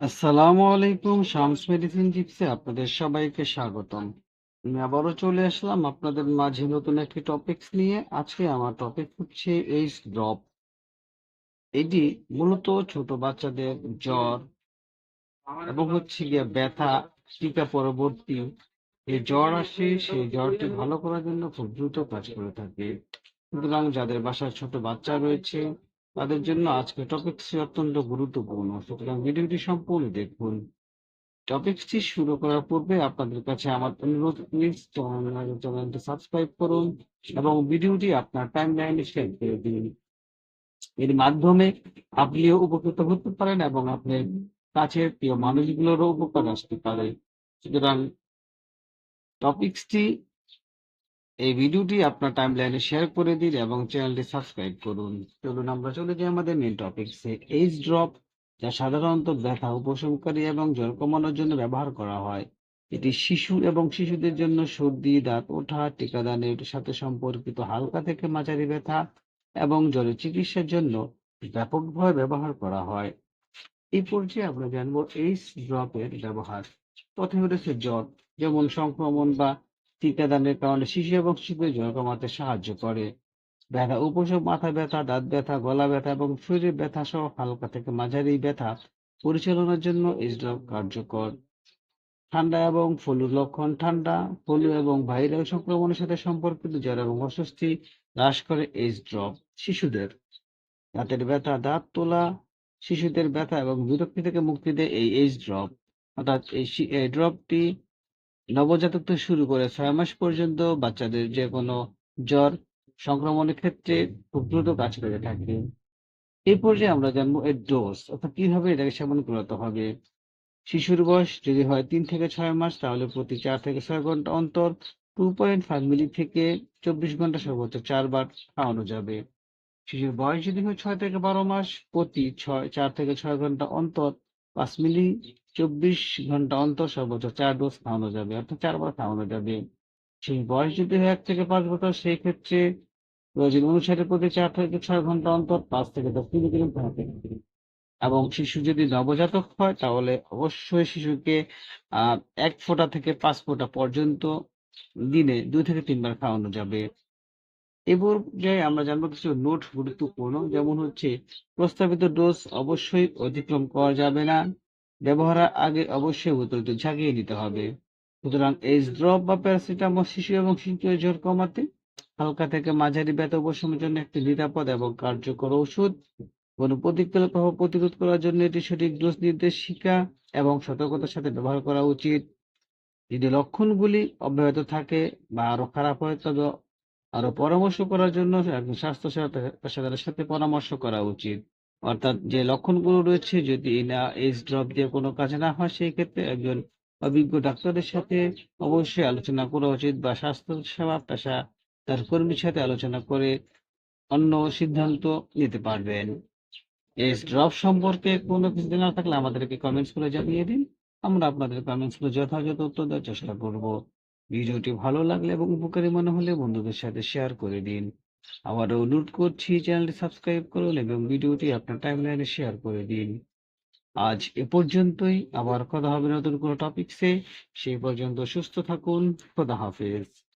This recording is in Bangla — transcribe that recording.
আসসালামু আলাইকুম, শামস মেডিসিন টিপসে আপনাদের সবাইকে স্বাগতম। আমি আবারও চলে আসলাম আপনাদের মাঝে নতুন একটি টপিকস নিয়ে। আজকে আমার টপিক হচ্ছে এইচ ড্রপ এটি মূলত ছোট বাচ্চাদের জ্বর এবং হচ্ছে গিয়ে ব্যথা, টিকা পরবর্তী। যে জ্বর আসে, সেই জ্বরটি ভালো করার জন্য খুব দ্রুত কাজ করে থাকে। সুতরাং যাদের বাসায় ছোট বাচ্চা রয়েছে তাদের জন্য আজকে টপিকটি অত্যন্ত গুরুত্বপূর্ণ। সুতরাং ভিডিওটি সম্পূর্ণ দেখুন। টপিকটি শুরু করার পূর্বে আপনাদের কাছে আমার অনুরোধ প্লিজ চ্যানেলটি সাবস্ক্রাইব করুন এবং ভিডিওটি আপনার টাইম লাইনে শেয়ার করে দিন। এর মাধ্যমে আপনিও উপকৃত হতে পারেন এবং আপনার কাছের প্রিয় মানুষগুলোরও উপকার আসতে পারে। সুতরাং টপিকসটি এই ভিডিওটি আপনার টাইম লাইনে শেয়ার করে দিন এবং চ্যানেলটি সাবস্ক্রাইব করুন। চলুন আমরা চলে যাই আমাদের মেন টপিকসে এইচ ড্রপ যা সাধারণত ব্যথা, উপশমকারী এবং জ্বর কমানোর জন্য ব্যবহার করা হয়। এটি শিশু এবং শিশুদের জন্য সর্দি, দাঁত ওঠা, টিকাদানের সাথে সম্পর্কিত হালকা থেকে মাঝারি ব্যথা এবং জ্বরের চিকিৎসার জন্য ব্যাপকভাবে ব্যবহার করা হয়। এই পর্যায়ে আমরা জানব এইচ ড্রপের ব্যবহার। প্রথমে রয়েছে জ্বর, যেমন সংক্রমণ বা টিকাদানের কারণে শিশু এবং শিশুদের জ্বর কমাতে সাহায্য করে। ব্যথা, উপশম মাথা ব্যথা, দাঁত ব্যথা, গলা ব্যথা এবং শরীরে ব্যথা সহ হালকা থেকে মাঝারি ব্যথা পরিচালনার জন্য এই ড্রপ কার্যকর। ঠান্ডা এবং ফলুর লক্ষণ ঠান্ডা, ফলু এবং ভাইরাল সংক্রমণের সাথে সম্পর্কিত জ্বর এবং অস্বস্তি হ্রাস করে এইচ ড্রপ শিশুদের। দাঁতের ব্যথা, দাঁত তোলা, শিশুদের ব্যথা এবং বিরক্তি থেকে মুক্তি দেয় এই এইচ ড্রপ অর্থাৎ এই ড্রপটি নবজাতক থেকে শুরু করে ছয় মাস পর্যন্ত বাচ্চাদের যে কোনো জ্বর সংক্রমণের ক্ষেত্রে খুব দ্রুত কাজ করে থাকে। এই পর্যায়ে আমরা জানব এর ডোজ অর্থাৎ কীভাবে এটাকে সেবন করাতে হবে। শিশুর বয়স যদি হয় তিন থেকে ছয় মাস, তাহলে প্রতি চার থেকে ছয় ঘণ্টা অন্তর টু পয়েন্ট ফাইভ মিলি থেকে চব্বিশ ঘণ্টা সর্বোচ্চ চারবার খাওয়ানো যাবে। শিশুর বয়স যদি হয় ছয় থেকে বারো মাস, প্রতি ছয়, চার থেকে ছয় ঘণ্টা অন্তর পাঁচ মিলি চব্বিশ ঘণ্টা অন্তর সর্বোচ্চ চার ডোজ খাওয়ানো যাবে, অর্থাৎ চারবার খাওয়ানো যাবে। সেই বয়স যদি এক থেকে পাঁচ বছর, সেই ক্ষেত্রে প্রয়োজন অনুসারে প্রতি চার থেকে ছয় ঘণ্টা অন্তর পাঁচ থেকে দশ মিলিগ্রাম খাওয়াতে এবং শিশু যদি নবজাতক হয়, তাহলে অবশ্যই শিশুকে এক ফোঁটা থেকে পাঁচ ফোঁটা পর্যন্ত দিনে দুই থেকে তিনবার খাওয়ানো যাবে। এ পর্যায়ে আমরা জানব কিছু নোট গুরুত্বপূর্ণ। যেমন হচ্ছে, প্রস্তাবিত ডোজ অবশ্যই অতিক্রম করা যাবে না। ব্যবহারের আগে অবশ্যই বোতলটি ঝাঁকিয়ে নিতে হবে। সুতরাং এই ড্রপ বা প্যারাসিটামল শিশু এবং শিশুর জ্বর কমাতে হালকা থেকে মাঝারি ব্যথা উপশমের জন্য একটি নিরাপদ এবং কার্যকর ওষুধ। কোনো প্রতিকূল প্রভাব প্রতিরোধ করার জন্য এটি সঠিক ডোজ নির্দেশিকা এবং সতর্কতার সাথে ব্যবহার করা উচিত। যদি লক্ষণগুলি অব্যাহত থাকে বা আরও খারাপ হয়, তবে আরও পরামর্শ করার জন্য একজন স্বাস্থ্য পেশাদারের সাথে পরামর্শ করা উচিত। অর্থাৎ যে লক্ষণগুলো রয়েছে যদি না এইচ ড্রপ দিয়ে কোনো কাজ না হয়, সেই ক্ষেত্রে একজন অভিজ্ঞ ডাক্তারের সাথে অবশ্যই আলোচনা করা উচিত বা স্বাস্থ্য সেবা পেশা তার কর্মীর সাথে আলোচনা করে অন্য সিদ্ধান্ত নিতে পারবেন। এইচ ড্রপ সম্পর্কে কোনো কিছু জানা থাকলে আমাদেরকে কমেন্টস করে জানিয়ে দিন। আমরা আপনাদের কমেন্টসগুলো যথাযথ উত্তর দেওয়ার চেষ্টা করব। ভিডিওটি ভালো লাগলে এবং উপকারী মনে হলে বন্ধুদের সাথে শেয়ার করে দিন। আবারও অনুরোধ করছি, চ্যানেলটি সাবস্ক্রাইব করুন এবং ভিডিওটি আপনার টাইমলাইনে শেয়ার করে দিন। আজ এ পর্যন্তই, আবার কথা হবে নতুন কোনো টপিকসে সেই পর্যন্ত সুস্থ থাকুন, খোদা হাফেজ।